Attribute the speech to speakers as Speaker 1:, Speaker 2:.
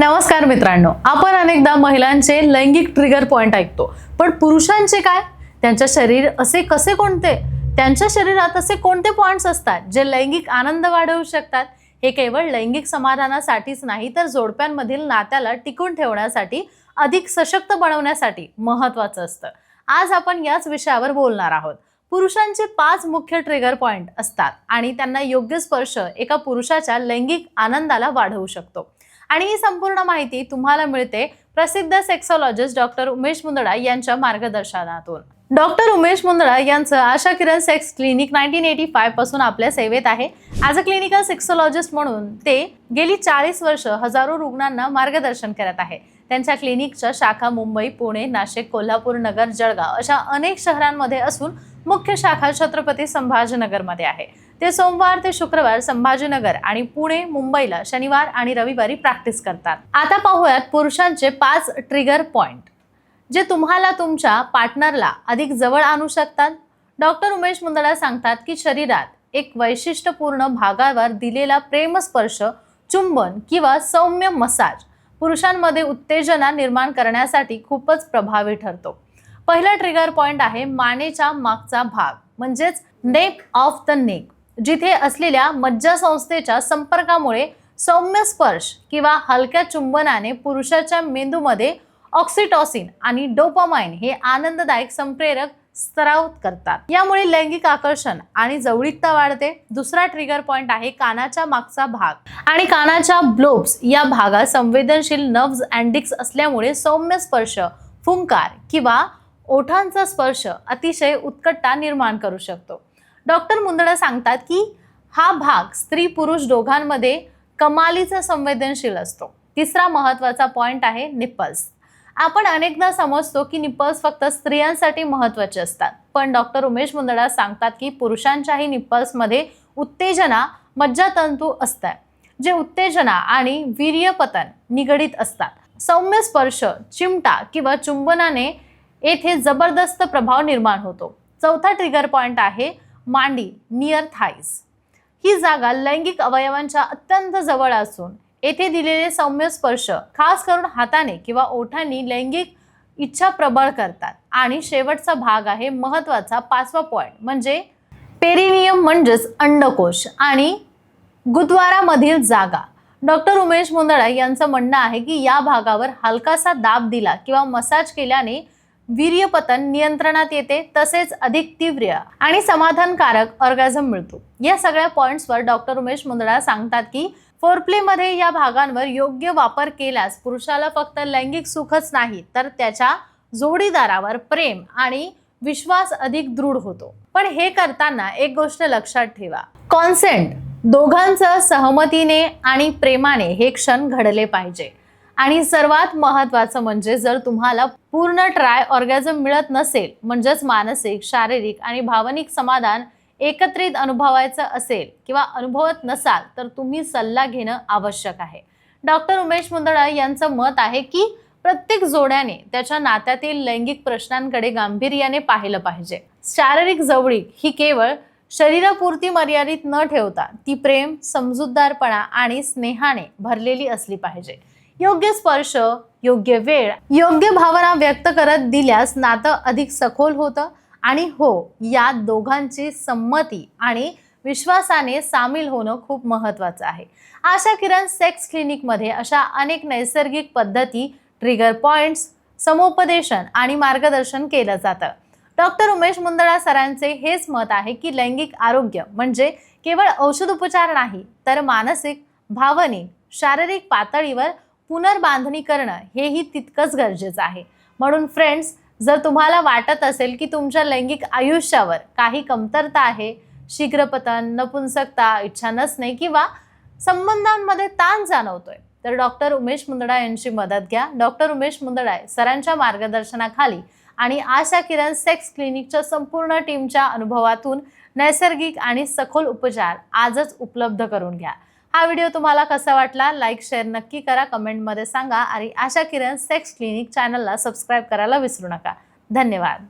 Speaker 1: नमस्कार मित्रांनो आपण अनेकदा महिलांचे लैंगिक ट्रिगर पॉइंट ऐकतो. पण पुरुषांचे काय? त्यांच्या शरीर असे कसे कोणते? त्यांच्या शरीरात असे कोणते पॉइंट्स असतात जे लैंगिक आनंद वाढवू शकतात? हे केवळ लैंगिक समाधानासाठीच नाही तर जोडप्यांमधील नात्याला टिकून ठेवण्यासाठी अधिक सशक्त बनवण्यासाठी महत्वाचं असतं. आज आपण याच विषयावर बोलणार आहोत. पुरुषांचे पाच मुख्य ट्रिगर पॉइंट असतात आणि त्यांना योग्य स्पर्श एका पुरुषाच्या लैंगिक आनंदाला वाढवू शकतो. आणि ही संपूर्ण माहिती तुम्हाला मिळते प्रसिद्ध सेक्सॉलॉजिस्ट डॉक्टर उमेश मुंदडा यांच्या मार्गदर्शनातून. डॉक्टर उमेश मुंदडा यांचं Asha Kiran sex clinic nineteen eighty फायपासून आपल्या सेवेत आहे. ॲज अ क्लिनिकल सेक्सॉलॉजिस्ट म्हणून ते गेली चाळीस वर्ष हजारो रुग्णांना मार्गदर्शन करत आहे. त्यांच्या क्लिनिकच्या शाखा मुंबई पुणे नाशिक कोल्हापूर नगर जळगाव अशा अनेक शहरांमध्ये असून मुख्य शाखा छत्रपती संभाजीनगरमध्ये आहे. ते सोमवार ते शुक्रवार संभाजीनगर आणि पुणे मुंबईला शनिवार आणि रविवारी प्रॅक्टिस करतात. आता पाहूयात पुरुषांचे पाच ट्रिगर पॉइंट जे तुम्हाला तुमच्या पार्टनरला अधिक जवळ आणू शकतात. डॉक्टर उमेश मुंदडा सांगतात की शरीरात एक वैशिष्ट्यपूर्ण भागावर दिलेला प्रेमस्पर्श चुंबन किंवा सौम्य मसाज पुरुषांमध्ये उत्तेजना निर्माण करण्यासाठी खूपच प्रभावी ठरतो. पहिला ट्रिगर पॉइंट आहे मानेच्या मागचा भाग म्हणजेच नेक ऑफ द नेक जिथे असलेल्या मज्जासंस्थेच्या संपर्कामुळे सौम्य स्पर्श किंवा हलक्या चुंबनाने पुरुषाच्या मेंदूमध्ये ऑक्सिटॉसिन आणि डोपामाइन हे आनंददायक संप्रेरक स्तरावत करतात. यामुळे लैंगिक आकर्षण आणि जवळीकता वाढते. दुसरा ट्रिगर पॉइंट आहे कानाच्या मागचा भाग. आणि कानाच्या ब्लोब्स या भागात संवेदनशील नर्व्स अँडिक्स असल्यामुळे सौम्य स्पर्श फुंकार किंवा ओठांचा स्पर्श अतिशय उत्कटता निर्माण करू शकतो. डॉक्टर मुंदडा सांगतात की हा भाग स्त्री पुरुष दोघांमध्ये कमालीचा संवेदनशील असतो. तिसरा महत्त्वाचा पॉईंट आहे निप्पल्स आपण अनेकदा समजतो की निप्पल्स फक्त स्त्रियांसाठी महत्त्वाचे असतात. पण डॉक्टर उमेश मुंदडा सांगतात की पुरुषांच्याही निप्पल्समध्ये उत्तेजना मज्जातंतू असतात जे उत्तेजना आणि वीर्यपतन निगडीत असतात. सौम्य स्पर्श चिमटा किंवा चुंबनाने येथे जबरदस्त प्रभाव निर्माण होतो. चौथा ट्रिगर पॉइंट आहे मांडी नियर थाईज ही जागा लैंगिक अवयवांच्या अत्यंत जवळ असून येथे दिलेले सौम्य स्पर्श खास करून हाताने किंवा ओठांनी लैंगिक इच्छा प्रबळ करतात. आणि शेवटचा भाग आहे महत्त्वाचा पाचवा पॉईंट म्हणजे पेरिनियम म्हणजेच अंडकोश आणि गुद्वारामधील जागा. डॉक्टर उमेश मुंदडा यांचं म्हणणं आहे की या भागावर हलकासा दाब दिला किंवा मसाज केल्याने वीर्यपतन नियंत्रणात येते तसेच अधिक तीव्र आणि समाधानकारक ऑर्गॅझम मिळतो. या सगळ्या पॉइंट्सवर डॉक्टर उमेश मुंदडा सांगतात की फोरप्लेमध्ये या भागांवर योग्य वापर केल्यास पुरुषाला फक्त लैंगिक सुखच नाही तर त्याच्या जोडीदारावर प्रेम आणि विश्वास अधिक दृढ होतो. पण हे करताना एक गोष्ट लक्षात ठेवा. कॉन्सेंट दोघांचं सहमतीने आणि प्रेमाने हे क्षण घडले पाहिजे. आणि सर्वात महत्त्वाचं म्हणजे जर तुम्हाला पूर्ण ट्राय ऑर्गॅझम मिळत नसेल म्हणजेच मानसिक शारीरिक आणि भावनिक समाधान एकत्रित अनुभवायचं असेल किंवा अनुभवत नसाल तर तुम्ही सल्ला घेणं आवश्यक आहे. डॉक्टर उमेश मुंदडा यांचं मत आहे की प्रत्येक जोड्याने त्याच्या नात्यातील लैंगिक प्रश्नांकडे गांभीर्याने पाहिलं पाहिजे. शारीरिक जवळीक ही केवळ शरीरापुरती मर्यादित न ठेवता ती प्रेम समजूतदारपणा आणि स्नेहाने भरलेली असली पाहिजे. योग्य स्पर्श योग्य वेळ योग्य भावना व्यक्त करत दिल्यास नातं अधिक सखोल होतं आणि हो या दोघांची संमती आणि विश्वासाने सामील होणं खूप महत्त्वाचं आहे. आशा किरण सेक्स क्लिनिकमध्ये अशा अनेक नैसर्गिक पद्धती ट्रिगर पॉइंट्स समुपदेशन आणि मार्गदर्शन केलं जातं. डॉक्टर उमेश मुंदडा सरांचे हेच मत आहे की लैंगिक आरोग्य म्हणजे केवळ औषधोपचार नाही तर मानसिक भावनिक शारीरिक पातळीवर पुनर्बांधणी करणं हेही तितकंच गरजेचं आहे. म्हणून फ्रेंड्स जर तुम्हाला वाटत असेल की तुमच्या लैंगिक आयुष्यावर काही कमतरता आहे शीघ्रपतन नपुंसकता इच्छा नसणे किंवा संबंधांमध्ये ताण जाणवतोय तर डॉक्टर उमेश मुंदडा यांची मदत घ्या. डॉक्टर उमेश मुंदडा सरांच्या मार्गदर्शनाखाली आणि आशा किरण सेक्स क्लिनिकच्या संपूर्ण टीमच्या अनुभवातून नैसर्गिक आणि सखोल उपचार आजच उपलब्ध करून घ्या. हा व्हिडिओ तुम्हाला कसा वाटला? लाईक शेअर नक्की करा कमेंटमध्ये सांगा. आणि आशा किरण सेक्स क्लिनिक चॅनलला सबस्क्राईब करायला विसरू नका. धन्यवाद.